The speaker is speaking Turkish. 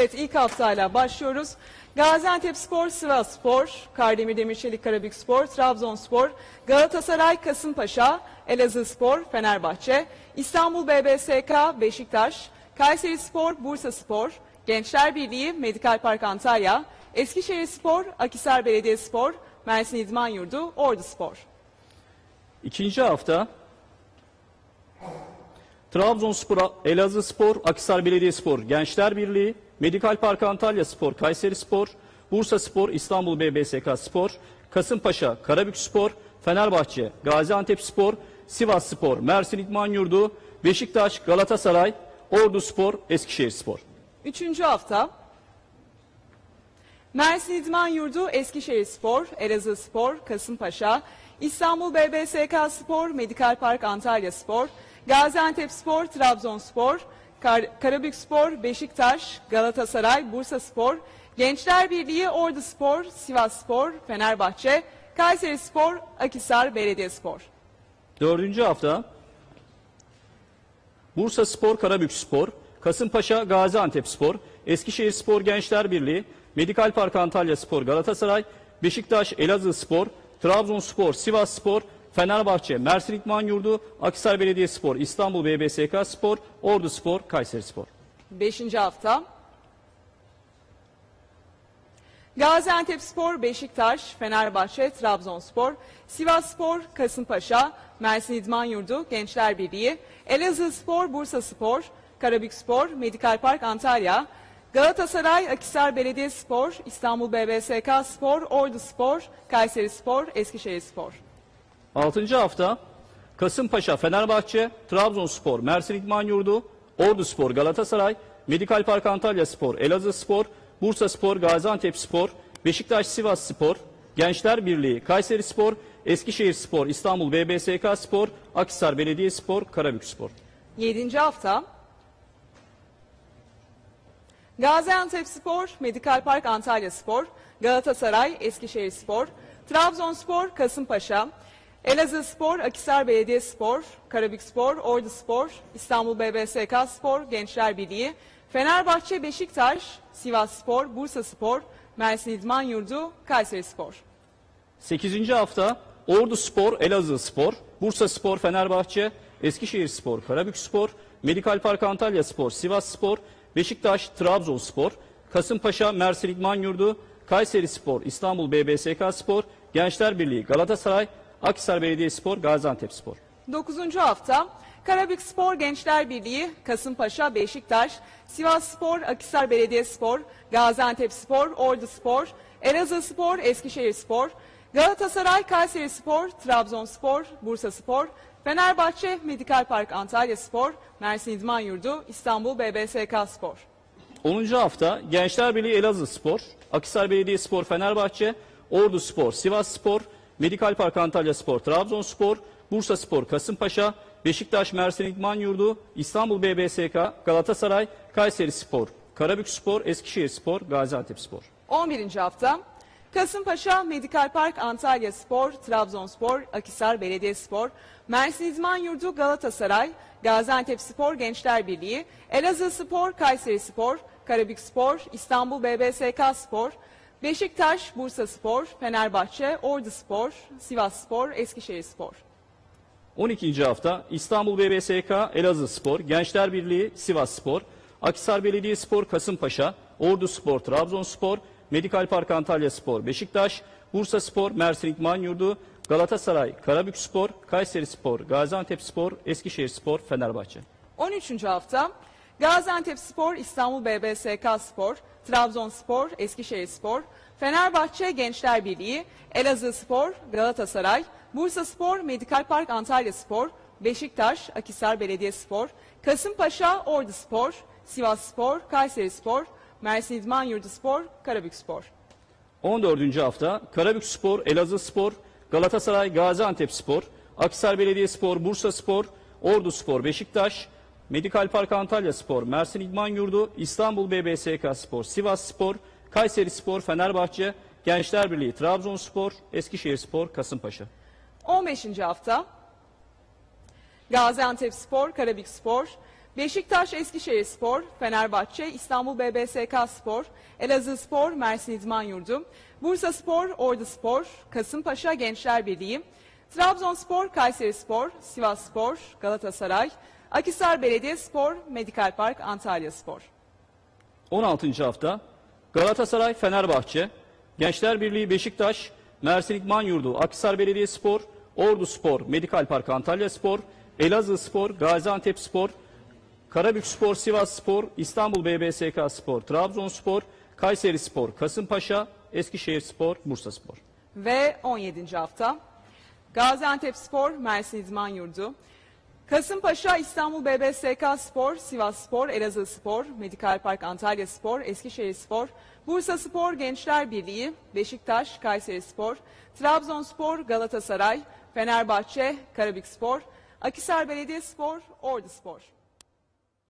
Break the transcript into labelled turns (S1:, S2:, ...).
S1: Evet ilk haftayla başlıyoruz. Gaziantep Spor, Sivas Spor, Kardemir Demirçelik Karabük Spor, Trabzonspor, Galatasaray Kasımpaşa, Elazığ Spor, Fenerbahçe, İstanbul BBSK, Beşiktaş, Kayseri Spor, Bursa Spor, Gençler Birliği, Medikal Park Antalya, Eskişehir Spor, Akisar Belediyespor, Mersin İdman Yurdu, Ordu Spor.
S2: İkinci hafta Trabzonspor, Elazığ Spor, Akhisar Belediyespor, Gençler Birliği, Medikal Park Antalya Spor, Kayseri Spor, Bursa Spor, İstanbul BBSK Spor, Kasımpaşa, Karabük Spor, Fenerbahçe, Gaziantep Spor, Sivas Spor, Mersin İdman Yurdu, Beşiktaş, Galatasaray, Ordu Spor, Eskişehir Spor.
S1: Üçüncü hafta Mersin İdman Yurdu, Eskişehir Spor, Elazığ Spor, Kasımpaşa, İstanbul BBSK Spor, Medikal Park Antalya Spor, Gaziantep Spor, Trabzonspor, Kar Karabük Spor, Beşiktaş, Galatasaray, Bursa Spor, Gençler Birliği, Ordu Spor, Sivas Spor, Fenerbahçe, Kayseri Spor, Akisar Belediyespor.
S2: Dördüncü hafta Bursa Spor, Karabük Spor, Kasımpaşa, Gaziantep Spor, Eskişehir Spor Gençler Birliği, Medikal Park Antalya Spor, Galatasaray, Beşiktaş, Elazığ Spor, Trabzonspor, Sivas Spor, Fenerbahçe, Mersin İdman Yurdu, Akhisar Belediyespor, İstanbul BBSK Spor, Ordu Spor, Kayseri Spor.
S1: Beşinci hafta. Gaziantep Spor, Beşiktaş, Fenerbahçe, Trabzonspor, Sivas Spor, Kasımpaşa, Mersin İdman Yurdu, Gençler Birliği, Elazığ Spor, Bursa Spor, Karabük Spor, Medikal Park Antalya, Galatasaray, Akisar Belediyespor, İstanbul BBSK Spor, Ordu Spor, Kayseri Spor, Eskişehir Spor.
S2: Altıncı hafta Kasımpaşa, Fenerbahçe, Trabzonspor, Mersin İdman Yurdu, Ordu Spor, Galatasaray, Medikal Park Antalya Spor, Elazığ Spor, Bursa Spor, Gaziantep Spor, Beşiktaş Sivas Spor, Gençler Birliği, Kayseri Spor, Eskişehir Spor, İstanbul BBSK Spor, Akhisar Belediyespor, Karabük Spor.
S1: Yedinci hafta Gaziantep Spor, Medikal Park Antalya Spor, Galatasaray, Eskişehir Spor, Trabzonspor, Kasımpaşa, Elazığ Spor, Akisar Belediyespor, Karabük Spor, Ordu Spor, İstanbul BBSK Spor, Gençler Birliği, Fenerbahçe, Beşiktaş, Sivas Spor, Bursa Spor, Mersin İdman Yurdu, Kayseri Spor.
S2: 8. hafta Ordu Spor, Elazığ Spor, Bursa Spor, Fenerbahçe, Eskişehir Spor, Karabük Spor, Medikal Park Antalya Spor, Sivas Spor, Beşiktaş, Trabzonspor, Kasımpaşa, Mersin İdman Yurdu, Kayseri Spor, İstanbul BBSK Spor, Gençler Birliği, Galatasaray, Akhisar Belediyespor, Gaziantep Spor.
S1: 9. hafta Karabük Spor Gençler Birliği, Kasımpaşa, Beşiktaş, Sivas Spor, Akisar Belediyespor, Gaziantep Spor, Ordu Spor, Elazığ Spor, Eskişehir Spor, Galatasaray, Kayseri Spor, Trabzonspor, Bursa Spor, Fenerbahçe, Medikal Park Antalya Spor, Mersin İdman Yurdu, İstanbul BBSK Spor.
S2: 10. hafta Gençler Birliği Elazığ Spor, Akhisar Belediyespor Fenerbahçe, Ordu Spor, Sivas Spor, Medikal Park Antalya Spor, Trabzonspor, Bursa Spor, Kasımpaşa, Beşiktaş Mersin İdman Yurdu, İstanbul BBSK, Galatasaray, Kayseri Spor, Karabük Spor, Eskişehir Spor, Gaziantep Spor.
S1: 11. hafta Kasımpaşa, Medikal Park, Antalya Spor, Trabzonspor, Akisar Belediyespor, Mersin İdman Yurdu, Galatasaray, Gaziantep Spor, Gençler Birliği, Elazığ Spor, Kayseri Spor, Karabük Spor, İstanbul BBSK Spor, Beşiktaş, Bursa Spor, Fenerbahçe, Ordu Spor, Sivas Spor, Eskişehir Spor.
S2: 12. hafta İstanbul BBSK, Elazığ Spor, Gençler Birliği, Sivas Spor, Akhisar Belediyespor, Kasımpaşa, Ordu Spor, Trabzonspor, Medikal Park Antalya Spor, Beşiktaş, Bursa Spor, Mersin İdman Yurdu, Galatasaray, Karabük Spor, Kayseri Spor, Gaziantep Spor, Eskişehir Spor, Fenerbahçe.
S1: 13. hafta Gaziantep Spor, İstanbul BBSK Spor, Trabzonspor, Eskişehir Spor, Fenerbahçe Gençler Birliği, Elazığ Spor, Galatasaray, Bursa Spor, Medikal Park Antalya Spor, Beşiktaş, Akisar Belediyespor, Kasımpaşa, Ordu Spor, Sivas Spor, Kayseri Spor, Mersin İdman Yurdu Spor, Karabük Spor.
S2: 14. hafta Karabük Spor, Elazığ Spor, Galatasaray, Gaziantep Spor, Akhisar Belediyespor, Bursa Spor, Ordu Spor, Beşiktaş, Medikal Park Antalya Spor, Mersin İdman Yurdu, İstanbul BBSK Spor, Sivas Spor, Kayseri Spor, Fenerbahçe, Gençler Birliği, Trabzonspor, Eskişehir Spor, Kasımpaşa.
S1: 15. hafta Gaziantep Spor, Karabük Spor, Beşiktaş Eskişehir Spor, Fenerbahçe, İstanbul BBSK Spor, Elazığ Spor, Mersin İdman Yurdu, Bursa Spor, Ordu Spor, Kasımpaşa Gençler Birliği, Trabzonspor, Kayseri Spor, Sivas Spor, Galatasaray, Akhisar Belediye Spor, Medikal Park, Antalya Spor.
S2: 16. hafta Galatasaray Fenerbahçe, Gençler Birliği Beşiktaş, Mersin İdman Yurdu, Akhisar Belediyespor, Ordu Spor, Medikal Park Antalya Spor, Elazığ Spor, Gaziantep Spor, Karabük Spor, Sivas Spor, İstanbul BBSK Spor, Trabzonspor, Kayseri Spor, Kasımpaşa, Eskişehir Spor, Bursa Spor.
S1: Ve 17. hafta Gaziantep Spor, Mersin İdman Yurdu, Kasımpaşa, İstanbul BBSK Spor, Sivas Spor, Elazığ Spor, Medikal Park Antalya Spor, Eskişehir Spor, Bursa Spor, Gençler Birliği, Beşiktaş, Kayseri Spor, Trabzonspor, Galatasaray, Fenerbahçe, Karabük Spor, Akhisar Belediyespor, Ordu Spor.